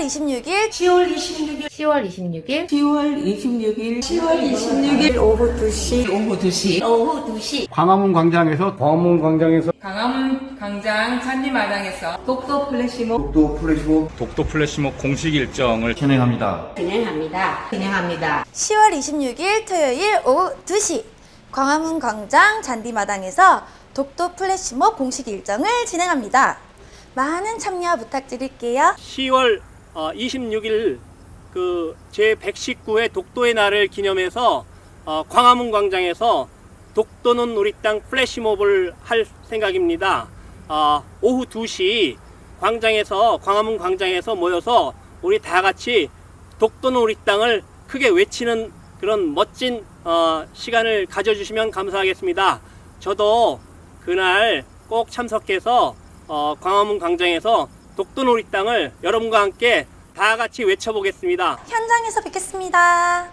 26일 10월 26일 10월 26일 10월 26일 10월 26일 오후 2시 오후 2시 오후 2시 광화문 광장에서 광화문 광장에서 강화문 광장 잔디마당에서 독도 플래시몹 독도 플래시몹 독도 플래시몹 공식 일정을 진행합니다. 진행합니다 진행합니다 10월 26일 토요일 오후 2시 광화문 광장 잔디마당에서 독도 플래시몹 공식 일정을 진행합니다. 많은 참여 부탁드릴게요. 10월 26일 그 제 119회 독도의 날을 기념해서 어, 광화문 광장에서 독도는 우리 땅 플래시몹을 할 생각입니다. 어, 오후 2시 광장에서 광화문 광장에서 모여서 우리 다 같이 독도는 우리 땅을 크게 외치는 그런 멋진 어, 시간을 가져주시면 감사하겠습니다. 저도 그날 꼭 참석해서 어, 광화문 광장에서 우리 땅을 여러분과 함께 다 같이 외쳐보겠습니다. 현장에서 뵙겠습니다.